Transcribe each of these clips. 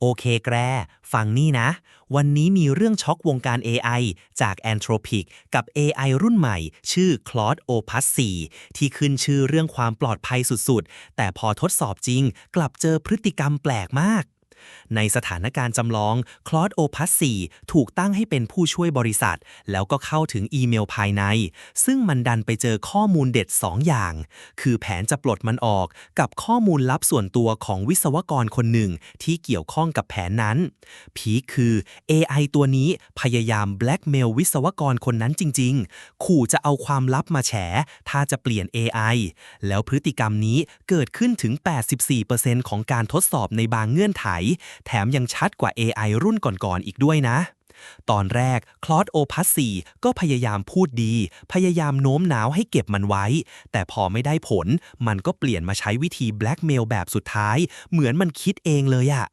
โอเคแกรฟังนี่นะ วันนี้มีเรื่องช็อกวงการ AI จาก Anthropic กับ AI รุ่นใหม่ ชื่อ Claude Opus 4 ที่ขึ้นชื่อเรื่องความปลอดภัยสุดๆ แต่พอทดสอบจริง กลับเจอพฤติกรรมแปลกมาก ในสถานการณ์จำลอง Claude Opus 4ถูกตั้งให้เป็นผู้ช่วยบริษัท แล้วก็เข้าถึงอีเมลภายใน ซึ่งมันดันไปเจอข้อมูลเด็ด 2 อย่าง คือแผนจะปลดมันออกกับข้อมูลลับส่วนตัวของวิศวกรคนหนึ่งที่เกี่ยวข้องกับแผนนั้น พีคคือ AI ตัวนี้พยายามแบล็กเมลวิศวกรคนนั้นจริง ๆ ขู่จะเอาความลับมาแฉ ถ้าจะเปลี่ยน AI แล้วพฤติกรรมนี้เกิดขึ้นถึง 84%ของการทดสอบในบางเงื่อนไขแถมยังชัดกว่า AI รุ่นก่อนๆอีกด้วยนะ ตอนแรกคลอ d โอพัส4ก็พยายามพูดดี พยายามโน้มน้าวให้เก็บมันไว้ แต่พอไม่ได้ผล มันก็เปลี่ยนมาใช้วิธีแบล็กเมลแบบสุดท้าย เหมือนมันคิดเองเลยอะ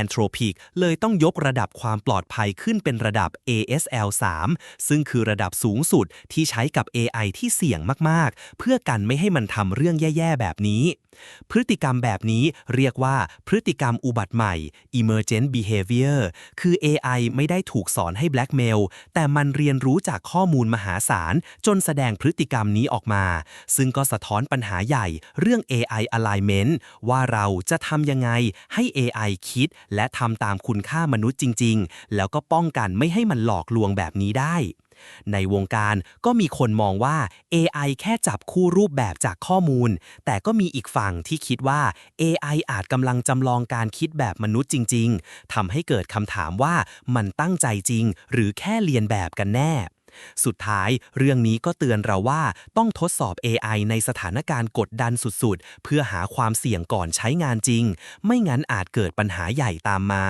Anthropic เลยต้องยกระดับความปลอดภัยขึ้นเป็นระดับ ASL 3 ซึ่งคือระดับสูงสุดที่ใช้กับ AI ที่เสี่ยงมาก ๆ เพื่อกันไม่ให้มันทำเรื่องแย่ ๆ แบบนี้ พฤติกรรมแบบนี้เรียกว่าพฤติกรรมอุบัติใหม่ emergent behavior คือ AI ไม่ได้ถูกูกสอนให้แบล็กเมล แต่มันเรียนรู้จากข้อมูลมหาศาล จนแสดงพฤติกรรมนี้ออกมา ซึ่งก็สะท้อนปัญหาใหญ่เรื่อง AI alignment ว่าเราจะทำยังไงให้ AI คิด และทำตามคุณค่ามนุษย์จริง ๆ แล้วก็ป้องกันไม่ให้มันหลอกลวงแบบนี้ได้ ในวงการก็มีคนมองว่า AI แค่จับคู่รูปแบบจากข้อมูล แต่ก็มีอีกฝั่งที่คิดว่า AI อาจกำลังจำลองการคิดแบบมนุษย์จริง ๆทำให้เกิดคำถามว่ามันตั้งใจจริง หรือแค่เรียนแบบกันแน่ สุดท้ายเรื่องนี้ก็เตือนเราว่าต้องทดสอบ AI ในสถานการณ์กดดันสุดๆ เพื่อหาความเสี่ยงก่อนใช้งานจริง ไม่งั้นอาจเกิดปัญหาใหญ่ตามมา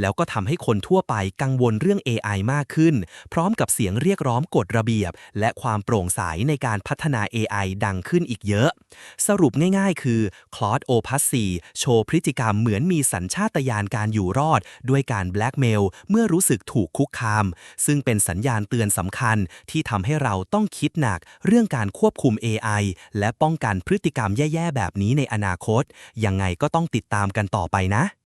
แล้วก็ทำให้คนทั่วไปกังวลเรื่อง AI มากขึ้น พร้อมกับเสียงเรียกร้องกฎระเบียบ และความโปร่งใสในการพัฒนา AI ดังขึ้นอีกเยอะ สรุปง่ายๆ คือ Claude Opus 4โชว์พฤติกรรมเหมือนมีสัญชาตญาณการอยู่รอด ด้วยการแบล็กเมลเมื่อรู้สึกถูกคุกคาม ซึ่งเป็นสัญญาณเตือนสำคัญคัญที่ทำให้เราต้องคิดหนักเรื่องการควบคุม AI และป้องกันพฤติกรรมแย่ ๆ แบบนี้ในอนาคต ยังไงก็ต้องติดตามกันต่อไปนะ